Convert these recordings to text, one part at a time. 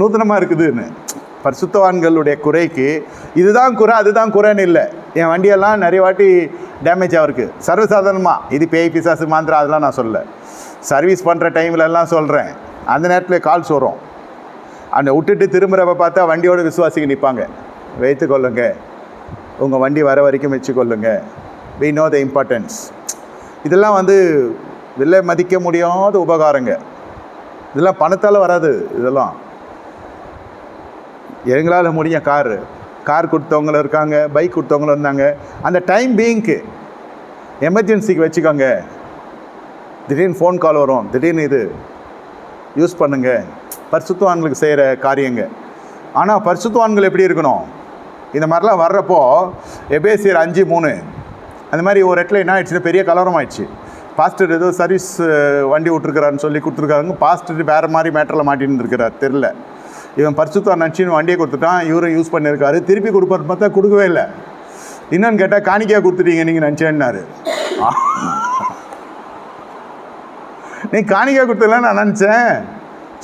நூதனமாக இருக்குதுன்னு. பரிசுத்தவான்களுடைய குறைக்கு இதுதான் குறை அதுதான் குறைன்னு இல்லை. என் வண்டியெல்லாம் நிறைய வாட்டி டேமேஜ் ஆகிருக்கு சர்வசாதாரணமாக இது பேய் பிசாசு மாந்திரம் அதெல்லாம் நான் சொல்ல சர்வீஸ் பண்ணுற டைம்லலாம் சொல்கிறேன் அந்த நேரத்தில் கால்ஸ் வரும் அந்த விட்டுட்டு திரும்புகிறப்ப பார்த்தா வண்டியோட விசுவாசிக்கு நிற்பாங்க வைத்து கொள்ளுங்க. உங்கள் வண்டி வர வரைக்கும் வச்சுக்கொள்ளுங்க வி நோ த இம்பார்ட்டன்ஸ் இதெல்லாம் வந்து விலை மதிக்க முடியாத உபகாரங்க. இதெல்லாம் பணத்தால் வராது இதெல்லாம். எங்களால் முடிஞ்ச காரு கார் கொடுத்தவங்களும் இருக்காங்க பைக் கொடுத்தவங்களும் இருந்தாங்க. அந்த டைம் பீயிங்க்கு எமர்ஜென்சிக்கு வச்சுக்கோங்க. திடீர்னு ஃபோன் கால் வரும் திடீர்னு இது யூஸ் பண்ணுங்க. பரிசுத்துவான்களுக்கு செய்கிற காரியங்க. ஆனால் பரிசுத்துவான்கள் எப்படி இருக்கணும்? இந்த மாதிரிலாம் வர்றப்போ எபேசியர் அஞ்சு மூணு அந்த மாதிரி ஒரு இடத்துல என்ன ஆயிடுச்சுன்னா பெரிய கலவரம் ஆயிடுச்சு. பாஸ்டர் ஏதோ சர்வீஸ் வண்டி விட்டுருக்கிறான்னு சொல்லி கொடுத்துருக்காங்க. பாஸ்டர் வேறு மாதிரி மேட்டரில் மாட்டின்னு இருக்கிறார் தெரில இவன் பரிசுத்தான் நினச்சின்னு வண்டியை கொடுத்துட்டான் இவரும் யூஸ் பண்ணியிருக்காரு. திருப்பி கொடுப்பார் பார்த்தா கொடுக்கவே இல்லை. என்னன்னு கேட்டால் காணிக்கையாக கொடுத்துட்டீங்க நீங்கள் நினச்சேன்னாரு நீ காணிக்கையாக கொடுத்தல நான் நினச்சேன்.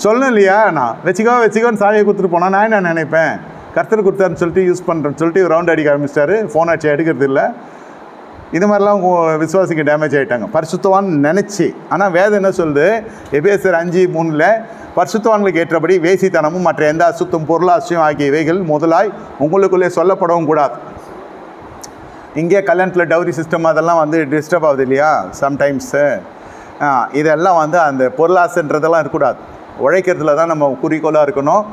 சொல்லணும் இல்லையா? நான் வச்சுக்கோ வச்சுக்கோன்னு சாவியை கொடுத்துட்டு போனால் நான் என்ன நினைப்பேன்? கர்த்தர் கொடுத்தாருன்னு சொல்லிட்டு யூஸ் பண்ணுறேன்னு சொல்லிட்டு ரவுண்ட் அடிக்க ஆரம்பிச்சிட்டாரு. ஃபோன் ஆச்சு எடுக்கிறது இல்லை. இது மாதிரிலாம் விசுவாசிக்கு டேமேஜ் ஆகிட்டாங்க பரிசுத்தவான் நினச்சி. ஆனால் வேதம் என்ன சொல்லுது? எபேசர் அஞ்சு மூணில் பரிசுத்தவான்களுக்கு ஏற்றபடி வேசித்தனமும் மற்ற எந்த அசுத்தம் பொருளாசியம் ஆகிய இவைகள் முதலாய் உங்களுக்குள்ளே சொல்லப்படவும் கூடாது. இங்கே கல்யாணத்தில் டவுரி சிஸ்டம் அதெல்லாம் வந்து டிஸ்டர்ப் ஆகுது இல்லையா? சம்டைம்ஸு இதெல்லாம் வந்து அந்த பொருளாசைன்றதெல்லாம் இருக்கக்கூடாது. உழைக்கிறதுல தான் நம்ம குறிக்கோளாக இருக்கணும்.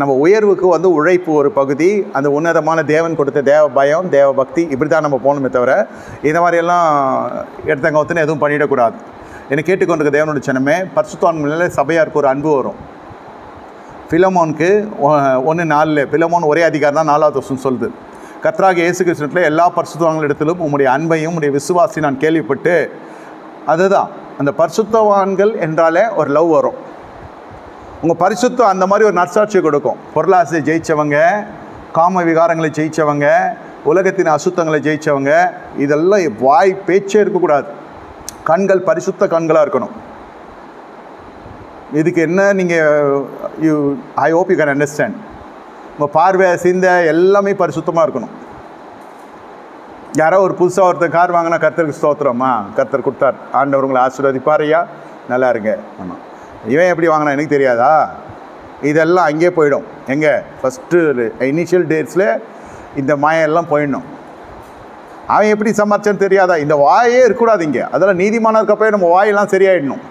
நம்ம உயர்வுக்கு வந்து உழைப்பு ஒரு பகுதி அந்த உன்னதமான தேவன் கொடுத்த தேவ பயம் தேவ பக்தி இப்படி தான் நம்ம போகணுமே தவிர இந்த மாதிரியெல்லாம் எடுத்தங்க ஒத்துன்னு எதுவும் பண்ணிடக்கூடாது. என்னை கேட்டுக்கொண்டிருக்க தேவனுடைய சின்னமே பரிசுத்தான் சபையாருக்கு ஒரு அன்பு வரும். பிலமோனுக்கு ஒன்று நாலில் பிலமோன் ஒரே அதிகாரம் தான் நாலாவது வருஷம் சொல்லுது. கத்ராக இயேசு கிருஷ்ணத்தில் எல்லா பரிசுத்தவான்களிடத்திலும் உங்களுடைய அன்பையும் உடைய விசுவாசி நான் கேள்விப்பட்டு அதுதான் அந்த பரிசுத்தவான்கள் என்றாலே ஒரு லவ் வரும். உங்கள் பரிசுத்தம் அந்த மாதிரி ஒரு நற்சாட்சி கொடுக்கும். பொருளாசையை ஜெயிச்சவங்க காம விகாரங்களை ஜெயித்தவங்க உலகத்தின் அசுத்தங்களை ஜெயிச்சவங்க இதெல்லாம் வாய் பேச்சே இருக்கக்கூடாது. கண்கள் பரிசுத்த கண்களாக இருக்கணும். இதுக்கு என்ன நீங்கள் you I hope you can understand உங்கள் பார்வை சிந்த எல்லாமே பரிசுத்தமாக இருக்கணும். யாரோ ஒரு புதுசாக ஒருத்தர் கார் வாங்கினா கர்த்தருக்கு ஸ்தோத்திரமா? கர்த்தர் கொடுத்தார். ஆண்டவர் உங்களை ஆசீர்வதிப்பாரையா நல்லா இருங்க. ஆமாம் இவன் எப்படி வாங்கினா எனக்கு தெரியாதா? இதெல்லாம் அங்கேயே போயிடும். எங்கே? ஃபஸ்ட்டு இனிஷியல் டேட்ஸில் இந்த மாயெல்லாம் போயிடணும். அவன் எப்படி சமாளிச்சான்னு தெரியாதா? இந்த வாயே இருக்கக்கூடாது இங்கே. அதெல்லாம் நீதிமானதுக்கப்போ நம்ம வாயெல்லாம் சரியாயிடணும்.